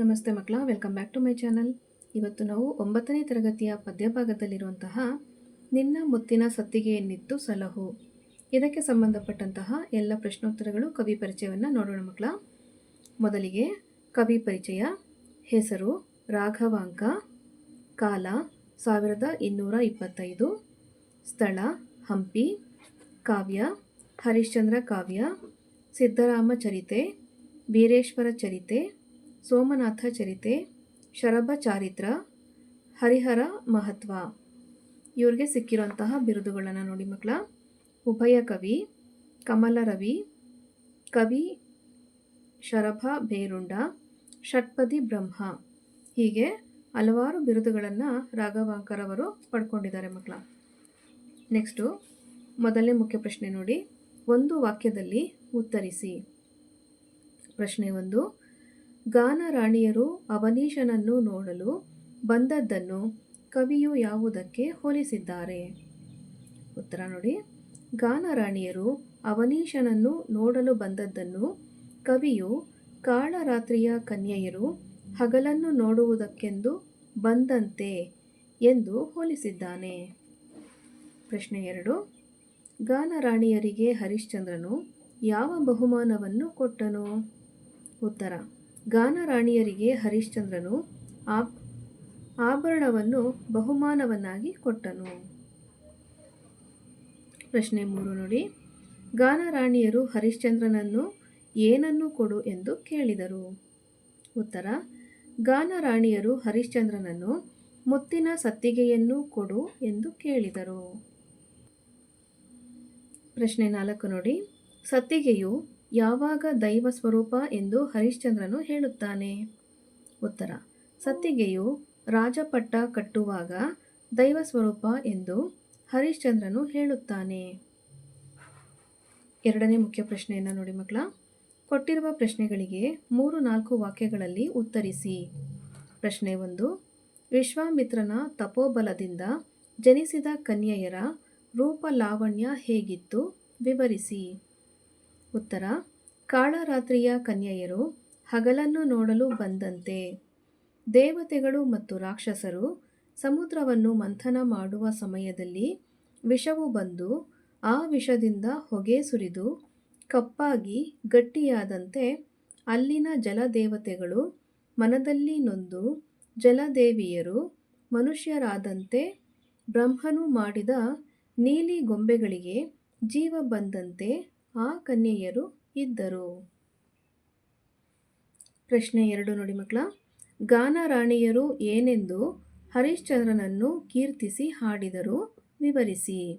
ನಮಸ್ತೆ ಮಕ್ಕಳ, welcome back to my channel. ಇವತ್ತು ನಾವು ಒಂಬತ್ತನೇ ತರಗತಿಯ ಪದ್ಯಭಾಗದಲ್ಲಿರುವಂತಹ ನಿನ್ನ ಮುತ್ತಿನ ಸತ್ತಿಗೆಯನ್ನಿತ್ತು ಸಲಹು. ಇದಕ್ಕೆ ಸಂಬಂಧಪಟ್ಟಂತಹ ಎಲ್ಲ ಪ್ರಶ್ನೋತ್ತರಗಳು ಕವಿ ಪರಿಚಯವನ್ನು ನೋಡೋಣ ಮಕ್ಕಳ. ಮೊದಲಿಗೆ ಕವಿ ಪರಿಚಯ, ಹೆಸರು, ರಾಘವಾಂಕ, ಕಾಲ, ಸಾವಿರದ ಇನ್ನೂರ ಇಪ್ಪತ್ತೈದು, ಸ್ಥಳ, ಹಂಪಿ, ಕಾವ್ಯ, ಹರಿಶ್ಚಂದ್ರ ಕಾವ್ಯ ಸಿದ್ದರಾಮ ಚರಿತೆ ವೀರೇಶ್ವರ ಚರಿತೆ ಸೋಮನಾಥ ಚರಿತೆ, ಶರಭ ಚಾರಿತ್ರ, ಹರಿಹರ ಮಹತ್ವ. ಇವ್ರಿಗೆ ಸಿಕ್ಕಿರುವಂತಹ ಬಿರುದುಗಳನ್ನು ನೋಡಿ ಮಕ್ಕಳ ಉಭಯ ಕವಿ, ಕಮಲ ರವಿ, ಕವಿ ಶರಭ ಬೇರುಂಡ ಷಟ್ಪದಿ ಬ್ರಹ್ಮ. ಹೀಗೆ ಹಲವಾರು ಬಿರುದುಗಳನ್ನು ರಾಘವಾಂಕರವರು ಪಡ್ಕೊಂಡಿದ್ದಾರೆ ಮಕ್ಕಳ ನೆಕ್ಸ್ಟು ಮೊದಲನೇ ಮುಖ್ಯ ಪ್ರಶ್ನೆ ನೋಡಿ. ಒಂದು ವಾಕ್ಯದಲ್ಲಿ ಉತ್ತರಿಸಿ. ಪ್ರಶ್ನೆ ಒಂದು ಗಾನ ರಾಣಿಯರು ಅವನೀಶನನ್ನು ನೋಡಲು ಬಂದದ್ದನ್ನು ಕವಿಯು ಯಾವುದಕ್ಕೆ ಹೋಲಿಸಿದ್ದಾರೆ? ಉತ್ತರ ನೋಡಿ. ಗಾನರಾಣಿಯರು ಅವನೀಶನನ್ನು ನೋಡಲು ಬಂದದ್ದನ್ನು ಕವಿಯು ಕಾಳರಾತ್ರಿಯ ಕನ್ಯೆಯರು ಹಗಲನ್ನು ನೋಡುವುದಕ್ಕೆಂದು ಬಂದಂತೆ ಎಂದು ಹೋಲಿಸಿದ್ದಾನೆ. ಪ್ರಶ್ನೆ ಎರಡು. ಗಾನರಾಣಿಯರಿಗೆ ಹರಿಶ್ಚಂದ್ರನು ಯಾವ ಬಹುಮಾನವನ್ನು ಕೊಟ್ಟನು? ಉತ್ತರ. ಗಾನರಾಣಿಯರಿಗೆ ಹರಿಶ್ಚಂದ್ರನು ಆ ಆಭರಣವನ್ನು ಬಹುಮಾನವನ್ನಾಗಿ ಕೊಟ್ಟನು. ಪ್ರಶ್ನೆ ಮೂರು ನೋಡಿ. ಗಾನರಾಣಿಯರು ಹರಿಶ್ಚಂದ್ರನನ್ನು ಏನನ್ನು ಕೊಡು ಎಂದು ಕೇಳಿದರು. ಉತ್ತರ, ಗಾನರಾಣಿಯರು ಹರಿಶ್ಚಂದ್ರನನ್ನು ಮುತ್ತಿನ ಸತ್ತಿಗೆಯನ್ನು ಕೊಡು ಎಂದು ಕೇಳಿದರು. ಪ್ರಶ್ನೆ ನಾಲ್ಕು ನೋಡಿ. ಸತ್ತಿಗೆಯು ಯಾವಾಗ ದೈವ ಸ್ವರೂಪ ಎಂದು ಹರಿಶ್ಚಂದ್ರನು ಹೇಳುತ್ತಾನೆ? ಉತ್ತರ. ಸತ್ತಿಗೆಯು ರಾಜಪಟ್ಟ ಕಟ್ಟುವಾಗ ದೈವ ಸ್ವರೂಪ ಎಂದು ಹರಿಶ್ಚಂದ್ರನು ಹೇಳುತ್ತಾನೆ. ಎರಡನೇ ಮುಖ್ಯ ಪ್ರಶ್ನೆಯನ್ನು ನೋಡಿ ಮಕ್ಕಳ. ಕೊಟ್ಟಿರುವ ಪ್ರಶ್ನೆಗಳಿಗೆ ಮೂರು ನಾಲ್ಕು ವಾಕ್ಯಗಳಲ್ಲಿ ಉತ್ತರಿಸಿ. ಪ್ರಶ್ನೆ ಒಂದು. ವಿಶ್ವಾಮಿತ್ರನ ತಪೋಬಲದಿಂದ ಜನಿಸಿದ ಕನ್ಯೆಯರ ರೂಪ ಲಾವಣ್ಯ ಹೇಗಿತ್ತು? ವಿವರಿಸಿ. ಉತ್ತರ, ಕಾಳರಾತ್ರಿಯ ಕನ್ಯೆಯರು ಹಗಲನ್ನು ನೋಡಲು ಬಂದಂತೆ. ದೇವತೆಗಳು ಮತ್ತು ರಾಕ್ಷಸರು ಸಮುದ್ರವನ್ನು ಮಂಥನ ಮಾಡುವ ಸಮಯದಲ್ಲಿ ವಿಷವು ಬಂದು ಆ ವಿಷದಿಂದ ಹೊಗೆ ಸುರಿದು ಕಪ್ಪಾಗಿ ಗಟ್ಟಿಯಾದಂತೆ ಅಲ್ಲಿನ ಜಲದೇವತೆಗಳು ಮನದಲ್ಲಿ ನೊಂದು ಜಲದೇವಿಯರು ಮನುಷ್ಯರಾದಂತೆ ಬ್ರಹ್ಮನು ಮಾಡಿದ ನೀಲಿ ಗೊಂಬೆಗಳಿಗೆ ಜೀವ ಬಂದಂತೆ ಆ ಕನ್ಯೆಯರು ಇದ್ದರು. ಪ್ರಶ್ನೆ ಎರಡು ನೋಡಿ ಮಕ್ಕಳ. ಗಾನರಾಣಿಯರು ಏನೆಂದು ಹರಿಶ್ಚಂದ್ರನನ್ನು ಕೀರ್ತಿಸಿ ಹಾಡಿದರು, ವಿವರಿಸಿ.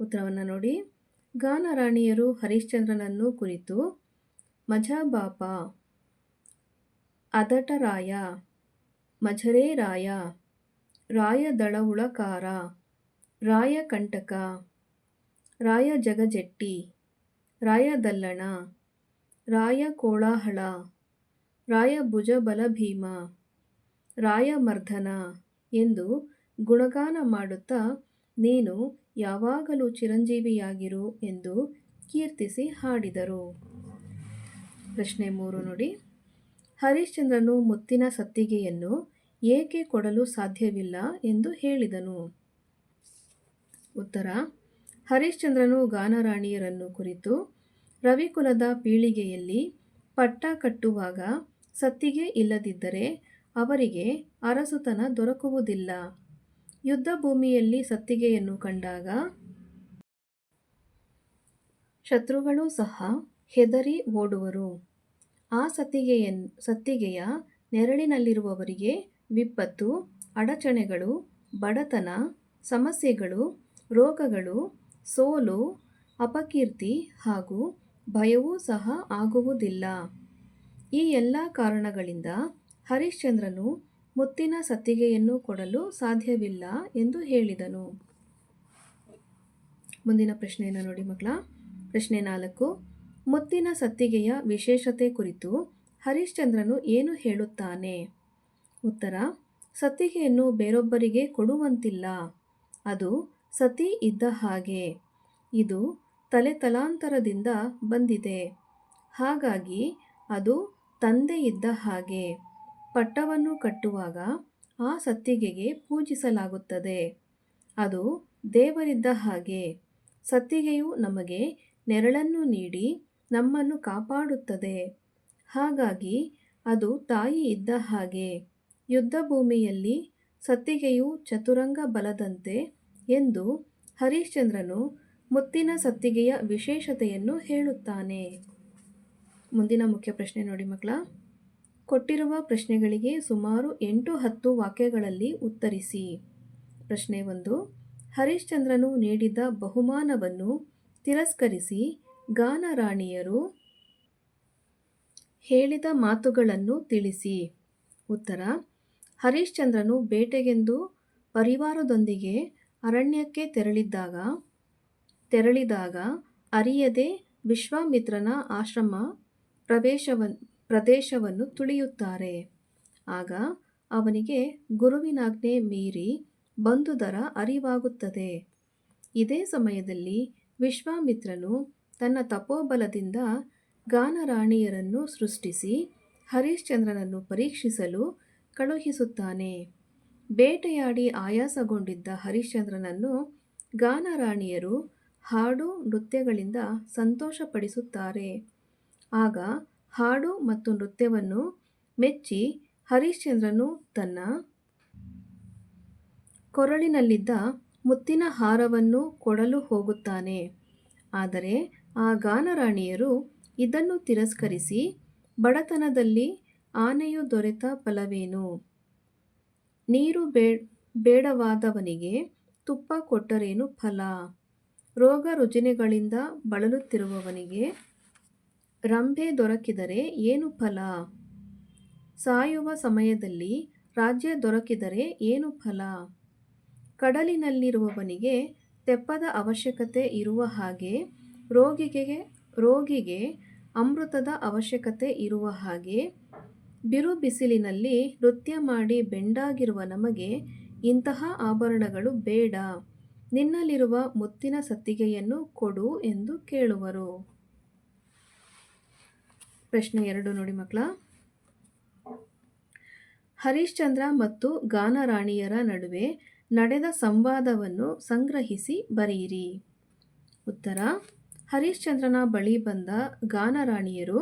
ಉತ್ತರವನ್ನು ನೋಡಿ. ಗಾನರಾಣಿಯರು ಹರಿಶ್ಚಂದ್ರನನ್ನು ಕುರಿತು, ಮಜಾಬಾಪ, ಅದಟರಾಯ ಮಝರೇ ರಾಯ ರಾಯದಳವುಳಕಾರ, ರಾಯಕಂಟಕ ರಾಯ ಜಗಜೆಟ್ಟಿ ರಾಯದಲ್ಲಣ ರಾಯ ಕೋಳಾಹಳ ರಾಯ ಭುಜಬಲ ಭೀಮ ರಾಯ ಮರ್ಧನ ಎಂದು ಗುಣಗಾನ ಮಾಡುತ್ತಾ, ನೀನು ಯಾವಾಗಲೂ ಚಿರಂಜೀವಿಯಾಗಿರು ಎಂದು ಕೀರ್ತಿಸಿ ಹಾಡಿದರು. ಪ್ರಶ್ನೆ ಮೂರು ನೋಡಿ. ಹರಿಶ್ಚಂದ್ರನು ಮುತ್ತಿನ ಸತ್ತಿಗೆಯನ್ನು ಏಕೆ ಕೊಡಲು ಸಾಧ್ಯವಿಲ್ಲ ಎಂದು ಹೇಳಿದನು. ಉತ್ತರ. ಹರಿಶ್ಚಂದ್ರನು ಗಾನರಾಣಿಯರನ್ನು ಕುರಿತು ರವಿಕುಲದ ಪೀಳಿಗೆಯಲ್ಲಿ ಪಟ್ಟ ಕಟ್ಟುವಾಗ ಸತ್ತಿಗೆ ಇಲ್ಲದಿದ್ದರೆ ಅವರಿಗೆ ಅರಸುತನ ದೊರಕುವುದಿಲ್ಲ. ಯುದ್ಧ ಭೂಮಿಯಲ್ಲಿ ಸತ್ತಿಗೆಯನ್ನು ಕಂಡಾಗ ಶತ್ರುಗಳು ಸಹ ಹೆದರಿ ಓಡುವರು. ಆ ಸತ್ತಿಗೆಯ ಸತ್ತಿಗೆಯ ನೆರಳಿನಲ್ಲಿರುವವರಿಗೆ ವಿಪತ್ತು, ಅಡಚಣೆಗಳು, ಬಡತನ, ಸಮಸ್ಯೆಗಳು, ರೋಗಗಳು, ಸೋಲು, ಅಪಕೀರ್ತಿ ಹಾಗೂ ಭಯವೂ ಸಹ ಆಗುವುದಿಲ್ಲ. ಈ ಎಲ್ಲ ಕಾರಣಗಳಿಂದ ಹರಿಶ್ಚಂದ್ರನು ಮುತ್ತಿನ ಸತ್ತಿಗೆಯನ್ನು ಕೊಡಲು ಸಾಧ್ಯವಿಲ್ಲ ಎಂದು ಹೇಳಿದನು. ಮುಂದಿನ ಪ್ರಶ್ನೆಯನ್ನು ನೋಡಿ ಮಕ್ಕಳ. ಪ್ರಶ್ನೆ ನಾಲ್ಕು. ಮುತ್ತಿನ ಸತ್ತಿಗೆಯ ವಿಶೇಷತೆ ಕುರಿತು ಹರಿಶ್ಚಂದ್ರನು ಏನು ಹೇಳುತ್ತಾನೆ? ಉತ್ತರ. ಸತ್ತಿಗೆಯನ್ನು ಬೇರೊಬ್ಬರಿಗೆ ಕೊಡುವಂತಿಲ್ಲ. ಅದು ಸತಿ ಇದ್ದ ಹಾಗೆ. ಇದು ತಲೆ ತಲಾಂತರದಿಂದ ಬಂದಿದೆ. ಹಾಗಾಗಿ ಅದು ತಂದೆ ಇದ್ದ ಹಾಗೆ. ಪಟ್ಟವನ್ನು ಕಟ್ಟುವಾಗ ಆ ಸತ್ತಿಗೆಗೆ ಪೂಜಿಸಲಾಗುತ್ತದೆ. ಅದು ದೇವರಿದ್ದ ಹಾಗೆ. ಸತ್ತಿಗೆಯು ನಮಗೆ ನೆರಳನ್ನು ನೀಡಿ ನಮ್ಮನ್ನು ಕಾಪಾಡುತ್ತದೆ. ಹಾಗಾಗಿ ಅದು ತಾಯಿ ಇದ್ದ ಹಾಗೆ. ಯುದ್ಧ ಭೂಮಿಯಲ್ಲಿ ಸತ್ತಿಗೆಯು ಚತುರಂಗ ಬಲದಂತೆ ಎಂದು ಹರಿಶ್ಚಂದ್ರನು ಮುತ್ತಿನ ಸತ್ತಿಗೆಯ ವಿಶೇಷತೆಯನ್ನು ಹೇಳುತ್ತಾನೆ. ಮುಂದಿನ ಮುಖ್ಯ ಪ್ರಶ್ನೆ ನೋಡಿ ಮಕ್ಕಳ. ಕೊಟ್ಟಿರುವ ಪ್ರಶ್ನೆಗಳಿಗೆ ಸುಮಾರು ಎಂಟು ಹತ್ತು ವಾಕ್ಯಗಳಲ್ಲಿ ಉತ್ತರಿಸಿ. ಪ್ರಶ್ನೆ ಒಂದು. ಹರಿಶ್ಚಂದ್ರನು ನೀಡಿದ ಬಹುಮಾನವನ್ನು ತಿರಸ್ಕರಿಸಿ ಗಾನರಾಣಿಯರು ಹೇಳಿದ ಮಾತುಗಳನ್ನು ತಿಳಿಸಿ. ಉತ್ತರ. ಹರಿಶ್ಚಂದ್ರನು ಬೇಟೆಗೆಂದು ಪರಿವಾರದೊಂದಿಗೆ ಅರಣ್ಯಕ್ಕೆ ತೆರಳಿದ್ದಾಗ ತೆರಳಿದಾಗ ಅರಿಯದೆ ವಿಶ್ವಾಮಿತ್ರನ ಆಶ್ರಮ ಪ್ರವೇಶವನ್, ಪ್ರದೇಶವನ್ನು ತುಳಿಯುತ್ತಾರೆ. ಆಗ ಅವನಿಗೆ ಗುರುವಿನಾಜ್ಞೆ ಮೀರಿ ಬಂದುದರ ಅರಿವಾಗುತ್ತದೆ. ಇದೇ ಸಮಯದಲ್ಲಿ ವಿಶ್ವಾಮಿತ್ರನು ತನ್ನ ತಪೋಬಲದಿಂದ ಗಾನರಾಣಿಯರನ್ನು ಸೃಷ್ಟಿಸಿ ಹರಿಶ್ಚಂದ್ರನನ್ನು ಪರೀಕ್ಷಿಸಲು ಕಳುಹಿಸುತ್ತಾನೆ. ಬೇಟೆಯಾಡಿ ಆಯಾಸಗೊಂಡಿದ್ದ ಹರಿಶ್ಚಂದ್ರನನ್ನು ಗಾನರಾಣಿಯರು ಹಾಡು ನೃತ್ಯಗಳಿಂದ ಸಂತೋಷಪಡಿಸುತ್ತಾರೆ. ಆಗ ಹಾಡು ಮತ್ತು ನೃತ್ಯವನ್ನು ಮೆಚ್ಚಿ ಹರಿಶ್ಚಂದ್ರನು ತನ್ನ ಕೊರಳಿನಲ್ಲಿದ್ದ ಮುತ್ತಿನ ಹಾರವನ್ನು ಕೊಡಲು ಹೋಗುತ್ತಾನೆ. ಆದರೆ ಆ ಗಾನರಾಣಿಯರು ಇದನ್ನು ತಿರಸ್ಕರಿಸಿ, ಬಡತನದಲ್ಲಿ ಆನೆಯು ದೊರೆತ ಫಲವೇನು? ನೀರು ಬೇಡವಾದವನಿಗೆ ತುಪ್ಪ ಕೊಟ್ಟರೇನು ಫಲ? ರೋಗ ರುಜಿನಗಳಿಂದ ಬಳಲುತ್ತಿರುವವನಿಗೆ ರಂಭೆ ದೊರಕಿದರೆ ಏನು ಫಲ? ಸಾಯುವ ಸಮಯದಲ್ಲಿ ರಾಜ್ಯ ದೊರಕಿದರೆ ಏನು ಫಲ? ಕಡಲಿನಲ್ಲಿರುವವನಿಗೆ ತೆಪ್ಪದ ಅವಶ್ಯಕತೆ ಇರುವ ಹಾಗೆ ರೋಗಿಗೆ ರೋಗಿಗೆ ಅಮೃತದ ಅವಶ್ಯಕತೆ ಇರುವ ಹಾಗೆ ಬಿರು ಬಿಸಿಲಿನಲ್ಲಿ ನೃತ್ಯ ಮಾಡಿ ಬೆಂಡಾಗಿರುವ ನಮಗೆ ಇಂತಹ ಆಭರಣಗಳು ಬೇಡ. ನಿನ್ನಲ್ಲಿರುವ ಮುತ್ತಿನ ಸತ್ತಿಗೆಯನ್ನು ಕೊಡು ಎಂದು ಕೇಳುವರು. ಪ್ರಶ್ನೆ ಎರಡು ನೋಡಿ ಮಕ್ಕಳ. ಹರಿಶ್ಚಂದ್ರ ಮತ್ತು ಗಾನರಾಣಿಯರ ನಡುವೆ ನಡೆದ ಸಂವಾದವನ್ನು ಸಂಗ್ರಹಿಸಿ ಬರೆಯಿರಿ. ಉತ್ತರ, ಹರಿಶ್ಚಂದ್ರನ ಬಳಿ ಬಂದ ಗಾನರಾಣಿಯರು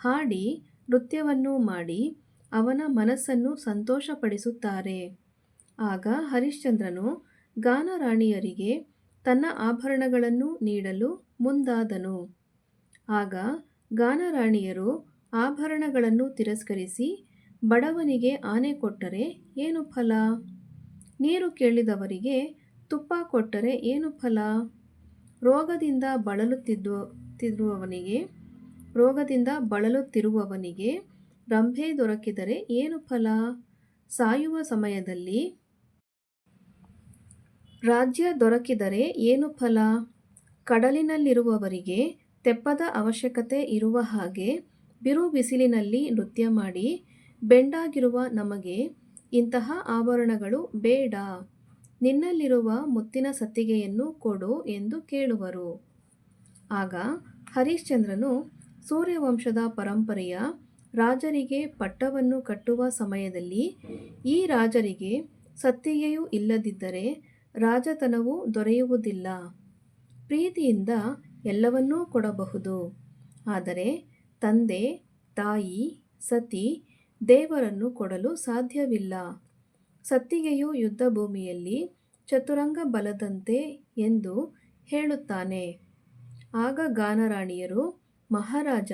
ಹಾಡಿ ನೃತ್ಯವನ್ನು ಮಾಡಿ ಅವನ ಮನಸ್ಸನ್ನು ಸಂತೋಷಪಡಿಸುತ್ತಾರೆ. ಆಗ ಹರಿಶ್ಚಂದ್ರನು ಗಾನರಾಣಿಯರಿಗೆ ತನ್ನ ಆಭರಣಗಳನ್ನು ನೀಡಲು ಮುಂದಾದನು. ಆಗ ಗಾನರಾಣಿಯರು ಆಭರಣಗಳನ್ನು ತಿರಸ್ಕರಿಸಿ ಬಡವನಿಗೆ ಆನೆ ಕೊಟ್ಟರೆ ಏನು ಫಲ? ನೀರು ಕೇಳಿದವರಿಗೆ ತುಪ್ಪ ಕೊಟ್ಟರೆ ಏನು ಫಲ? ರೋಗದಿಂದ ಬಳಲುತ್ತಿದ್ದುವವನಿಗೆ ರೋಗದಿಂದ ಬಳಲುತ್ತಿರುವವನಿಗೆ ರಂಭೆ ದೊರಕಿದರೆ ಏನು ಫಲ? ಸಾಯುವ ಸಮಯದಲ್ಲಿ ರಾಜ್ಯ ದೊರಕಿದರೆ ಏನು ಫಲ? ಕಡಲಿನಲ್ಲಿರುವವರಿಗೆ ತೆಪ್ಪದ ಅವಶ್ಯಕತೆ ಇರುವ ಹಾಗೆ ಬಿರು ಬಿಸಿಲಿನಲ್ಲಿ ನೃತ್ಯ ಮಾಡಿ ಬೆಂಡಾಗಿರುವ ನಮಗೆ ಇಂತಹ ಆಭರಣಗಳು ಬೇಡ. ನಿನ್ನಲ್ಲಿರುವ ಮುತ್ತಿನ ಸತ್ತಿಗೆಯನ್ನು ಕೊಡು ಎಂದು ಕೇಳುವರು. ಆಗ ಹರಿಶ್ಚಂದ್ರನು ಸೂರ್ಯವಂಶದ ಪರಂಪರೆಯ ರಾಜರಿಗೆ ಪಟ್ಟವನ್ನು ಕಟ್ಟುವ ಸಮಯದಲ್ಲಿ ಈ ರಾಜರಿಗೆ ಸತ್ತಿಗೆಯೂ ಇಲ್ಲದಿದ್ದರೆ ರಾಜತನವು ದೊರೆಯುವುದಿಲ್ಲ. ಪ್ರೀತಿಯಿಂದ ಎಲ್ಲವನ್ನೂ ಕೊಡಬಹುದು. ಆದರೆ ತಂದೆ, ತಾಯಿ, ಸತಿ ದೇವರನ್ನು ಕೊಡಲು ಸಾಧ್ಯವಿಲ್ಲ. ಸತ್ತಿಗೆಯು ಯುದ್ಧ ಭೂಮಿಯಲ್ಲಿ ಚತುರಂಗ ಬಲದಂತೆ ಎಂದು ಹೇಳುತ್ತಾನೆ. ಆಗ ಗಾನರಾಣಿಯರು, ಮಹಾರಾಜ,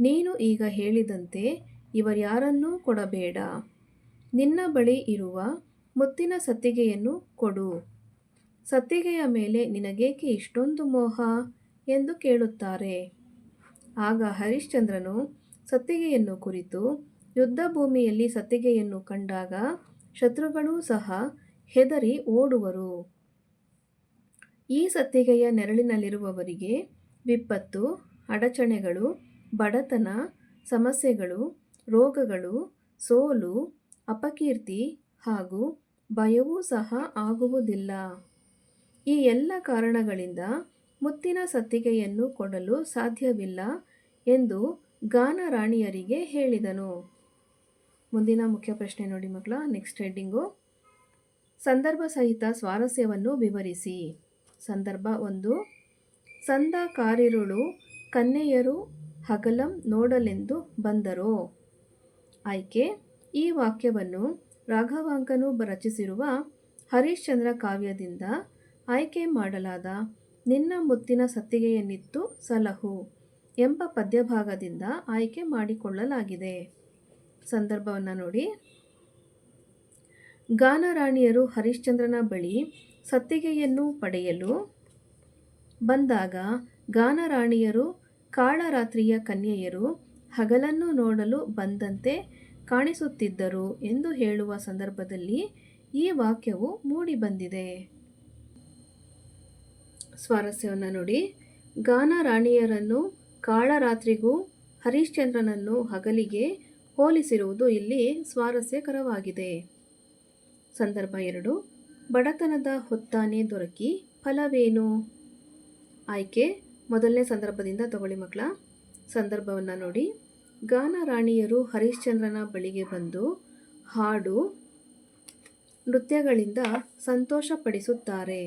ನೀನು ಈಗ ಹೇಳಿದಂತೆ ಇವರ್ಯಾರನ್ನೂ ಕೊಡಬೇಡ. ನಿನ್ನ ಬಳಿ ಇರುವ ಮುತ್ತಿನ ಸತ್ತಿಗೆಯನ್ನು ಕೊಡು. ಸತ್ತಿಗೆಯ ಮೇಲೆ ನಿನಗೇಕೆ ಇಷ್ಟೊಂದು ಮೋಹ? ಎಂದು ಕೇಳುತ್ತಾರೆ. ಆಗ ಹರಿಶ್ಚಂದ್ರನು ಸತ್ತಿಗೆಯನ್ನು ಕುರಿತು ಯುದ್ಧ ಭೂಮಿಯಲ್ಲಿ ಸತ್ತಿಗೆಯನ್ನು ಕಂಡಾಗ ಶತ್ರುಗಳೂ ಸಹ ಹೆದರಿ ಓಡುವರು. ಈ ಸತ್ತಿಗೆಯ ನೆರಳಿನಲ್ಲಿರುವವರಿಗೆ ವಿಪತ್ತು, ಅಡಚಣೆಗಳು, ಬಡತನ, ಸಮಸ್ಯೆಗಳು, ರೋಗಗಳು, ಸೋಲು, ಅಪಕೀರ್ತಿ ಹಾಗೂ ಭಯವೂ ಸಹ ಆಗುವುದಿಲ್ಲ. ಈ ಎಲ್ಲ ಕಾರಣಗಳಿಂದ ಮುತ್ತಿನ ಸತ್ತಿಗೆಯನ್ನು ಕೊಡಲು ಸಾಧ್ಯವಿಲ್ಲ ಎಂದು ಗಾನರಾಣಿಯರಿಗೆ ಹೇಳಿದನು. ಮುಂದಿನ ಮುಖ್ಯ ಪ್ರಶ್ನೆ ನೋಡಿ ಮಕ್ಕಳ ನೆಕ್ಸ್ಟ್ ಹೆಡ್ಡಿಂಗು ಸಂದರ್ಭ ಸಹಿತ ಸ್ವಾರಸ್ಯವನ್ನು ವಿವರಿಸಿ. ಸಂದರ್ಭ ಒಂದು ಸಂದ ಕಾರಿರುಳು ಕನ್ಯೆಯರು ಹಗಲಂ ನೋಡಲೆಂದು ಬಂದರು. ಆಯ್ಕೆ, ಈ ವಾಕ್ಯವನ್ನು ರಾಘವಾಂಕನು ರಚಿಸಿರುವ ಹರಿಶ್ಚಂದ್ರ ಕಾವ್ಯದಿಂದ ಆಯ್ಕೆ ಮಾಡಲಾದ ನಿನ್ನ ಮುತ್ತಿನ ಸತ್ತಿಗೆಯನ್ನಿತ್ತು ಸಲಹು ಎಂಬ ಪದ್ಯಭಾಗದಿಂದ ಆಯ್ಕೆ ಮಾಡಿಕೊಳ್ಳಲಾಗಿದೆ. ಸಂದರ್ಭವನ್ನು ನೋಡಿ. ಗಾನರಾಣಿಯರು ಹರಿಶ್ಚಂದ್ರನ ಬಳಿ ಸತ್ತಿಗೆಯನ್ನು ಪಡೆಯಲು ಬಂದಾಗ ಗಾನರಾಣಿಯರು ಕಾಳರಾತ್ರಿಯ ಕನ್ಯೆಯರು ಹಗಲನ್ನು ನೋಡಲು ಬಂದಂತೆ ಕಾಣಿಸುತ್ತಿದ್ದರು ಎಂದು ಹೇಳುವ ಸಂದರ್ಭದಲ್ಲಿ ಈ ವಾಕ್ಯವು ಮೂಡಿಬಂದಿದೆ. ಸ್ವಾರಸ್ಯವನ್ನು ನೋಡಿ. ಗಾನ ರಾಣಿಯರನ್ನು ಕಾಳರಾತ್ರಿಗೂ ಹರಿಶ್ಚಂದ್ರನನ್ನು ಹಗಲಿಗೆ ಹೋಲಿಸಿರುವುದು ಇಲ್ಲಿ ಸ್ವಾರಸ್ಯಕರವಾಗಿದೆ. ಸಂದರ್ಭ ಎರಡು. ಬಡತನದ ಹೊತ್ತಾನೆ ದೊರಕಿ ಫಲವೇನು? ಆಯ್ಕೆ. ಮೊದಲನೇ ಸಂದರ್ಭದಿಂದ ತಗೊಳ್ಳಿ ಮಕ್ಕಳ. ಸಂದರ್ಭವನ್ನು ನೋಡಿ. ಗಾನರಾಣಿಯರು ಹರಿಶ್ಚಂದ್ರನ ಬಳಿಗೆ ಬಂದು ಹಾಡು ನೃತ್ಯಗಳಿಂದ ಸಂತೋಷಪಡಿಸುತ್ತಾರೆ.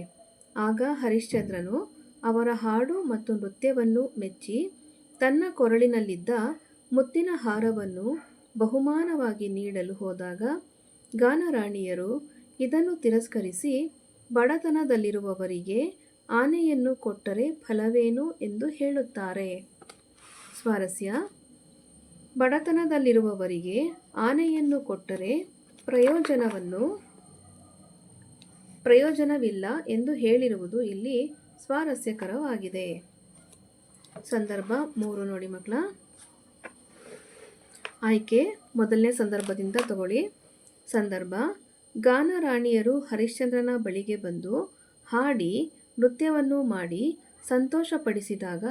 ಆಗ ಹರಿಶ್ಚಂದ್ರನು ಅವರ ಹಾಡು ಮತ್ತು ನೃತ್ಯವನ್ನು ಮೆಚ್ಚಿ ತನ್ನ ಕೊರಳಿನಲ್ಲಿದ್ದ ಮುತ್ತಿನ ಹಾರವನ್ನು ಬಹುಮಾನವಾಗಿ ನೀಡಲು ಹೋದಾಗ ಗಾನರಾಣಿಯರು ಇದನ್ನು ತಿರಸ್ಕರಿಸಿ ಬಡತನದಲ್ಲಿರುವವರಿಗೆ ಆನೆಯನ್ನು ಕೊಟ್ಟರೆ ಫಲವೇನು ಎಂದು ಹೇಳುತ್ತಾರೆ. ಸ್ವಾರಸ್ಯ ಬಡತನದಲ್ಲಿರುವವರಿಗೆ ಆನೆಯನ್ನು ಕೊಟ್ಟರೆ ಪ್ರಯೋಜನವನ್ನು ಪ್ರಯೋಜನವಿಲ್ಲ ಎಂದು ಹೇಳಿರುವುದು ಇಲ್ಲಿ ಸ್ವಾರಸ್ಯಕರವಾಗಿದೆ. ಸಂದರ್ಭ ಮೂರು ನೋಡಿ ಮಕ್ಕಳ. ಆಯ್ಕೆ ಮೊದಲನೇ ಸಂದರ್ಭದಿಂದ ತಗೊಳ್ಳಿ. ಸಂದರ್ಭ ಗಾನರಾಣಿಯರು ಹರಿಶ್ಚಂದ್ರನ ಬಳಿಗೆ ಬಂದು ಹಾಡಿ ನೃತ್ಯವನ್ನು ಮಾಡಿ ಸಂತೋಷಪಡಿಸಿದಾಗ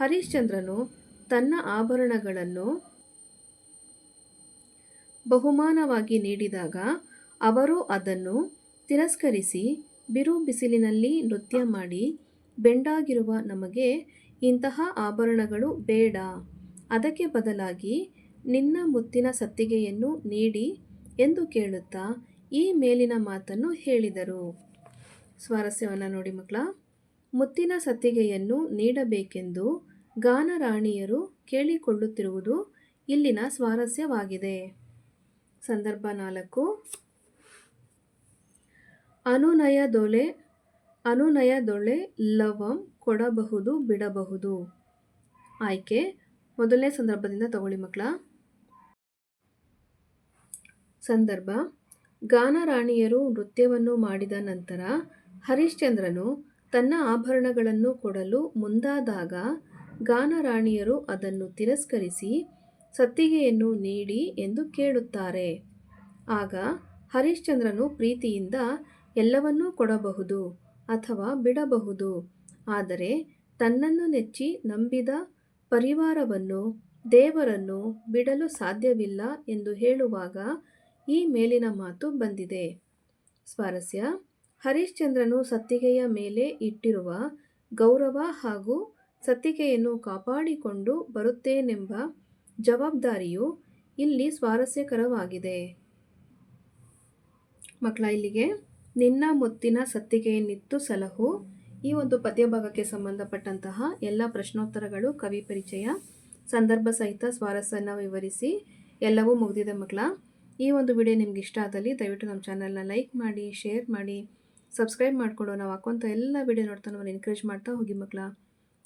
ಹರಿಶ್ಚಂದ್ರನು ತನ್ನ ಆಭರಣಗಳನ್ನು ಬಹುಮಾನವಾಗಿ ನೀಡಿದಾಗ ಅವರು ಅದನ್ನು ತಿರಸ್ಕರಿಸಿ ಬಿರು ಬಿಸಿಲಿನಲ್ಲಿ ನೃತ್ಯ ಮಾಡಿ, ಬೆಂಡಾಗಿರುವ ನಮಗೆ ಇಂತಹ ಆಭರಣಗಳು ಬೇಡ. ಅದಕ್ಕೆ ಬದಲಾಗಿ ನಿನ್ನ ಮುತ್ತಿನ ಸತ್ತಿಗೆಯನ್ನು ನೀಡಿ ಎಂದು ಕೇಳುತ್ತಾ ಈ ಮೇಲಿನ ಮಾತನ್ನು ಹೇಳಿದರು. ಸ್ವಾರಸ್ಯವನ್ನು ನೋಡಿ ಮಕ್ಕಳ, ಮುತ್ತಿನ ಸತ್ತಿಗೆಯನ್ನು ನೀಡಬೇಕೆಂದು ಗಾನರಾಣಿಯರು ಕೇಳಿಕೊಳ್ಳುತ್ತಿರುವುದು ಇಲ್ಲಿನ ಸ್ವಾರಸ್ಯವಾಗಿದೆ. ಸಂದರ್ಭ ನಾಲ್ಕು. ಅನುನಯದೊಳೆ ಅನುನಯದೊಳೆ ಲವಂ ಕೊಡಬಹುದು, ಬಿಡಬಹುದು. ಆಯ್ಕೆ. ಮೊದಲನೇ ಸಂದರ್ಭದಿಂದ ತಗೊಳ್ಳಿ ಮಕ್ಕಳ. ಸಂದರ್ಭ. ಗಾನರಾಣಿಯರು ನೃತ್ಯವನ್ನು ಮಾಡಿದ ನಂತರ ಹರಿಶ್ಚಂದ್ರನು ತನ್ನ ಆಭರಣಗಳನ್ನು ಕೊಡಲು ಮುಂದಾದಾಗ ಗಾನರಾಣಿಯರು ಅದನ್ನು ತಿರಸ್ಕರಿಸಿ, ಸತ್ತಿಗೆಯನ್ನು ನೀಡಿ ಎಂದು ಕೇಳುತ್ತಾರೆ. ಆಗ ಹರಿಶ್ಚಂದ್ರನು ಪ್ರೀತಿಯಿಂದ ಎಲ್ಲವನ್ನೂ ಕೊಡಬಹುದು ಅಥವಾ ಬಿಡಬಹುದು, ಆದರೆ ತನ್ನನ್ನು ನೆಚ್ಚಿ ನಂಬಿದ ಪರಿವಾರವನ್ನು, ದೇವರನ್ನು ಬಿಡಲು ಸಾಧ್ಯವಿಲ್ಲ ಎಂದು ಹೇಳುವಾಗ ಈ ಮೇಲಿನ ಮಾತು ಬಂದಿದೆ. ಸ್ವಾರಸ್ಯ, ಹರಿಶ್ಚಂದ್ರನು ಸತ್ತಿಗೆಯ ಮೇಲೆ ಇಟ್ಟಿರುವ ಗೌರವ ಹಾಗೂ ಸತ್ತಿಗೆಯನ್ನು ಕಾಪಾಡಿಕೊಂಡು ಬರುತ್ತೇನೆಂಬ ಜವಾಬ್ದಾರಿಯು ಇಲ್ಲಿ ಸ್ವಾರಸ್ಯಕರವಾಗಿದೆ. ಮಕ್ಕಳ, ಇಲ್ಲಿಗೆ ನಿನ್ನ ಮುತ್ತಿನ ಸತ್ತಿಗೆಯನ್ನಿತ್ತು ಸಲಹು. ಈ ಒಂದು ಪದ್ಯಭಾಗಕ್ಕೆ ಸಂಬಂಧಪಟ್ಟಂತಹ ಎಲ್ಲ ಪ್ರಶ್ನೋತ್ತರಗಳು, ಕವಿ ಪರಿಚಯ, ಸಂದರ್ಭ ಸಹಿತ ಸ್ವಾರಸ್ಯನ ವಿವರಿಸಿ ಎಲ್ಲವೂ ಮುಗಿದಿದೆ ಮಕ್ಕಳ. ಈ ಒಂದು ವಿಡಿಯೋ ನಿಮ್ಗೆ ಇಷ್ಟ ಆದಲ್ಲಿ ದಯವಿಟ್ಟು ನಮ್ಮ ಚಾನಲ್ನ ಲೈಕ್ ಮಾಡಿ, ಶೇರ್ ಮಾಡಿ, ಸಬ್ಸ್ಕ್ರೈಬ್ ಮಾಡಿಕೊಂಡು ನಾವು ಹಾಕುವಂಥ ಎಲ್ಲ ವಿಡಿಯೋ ನೋಡ್ತಾ ನಾವು ಎನ್ಕರೇಜ್ ಮಾಡ್ತಾ ಹೋಗಿ ಮಕ್ಕಳ.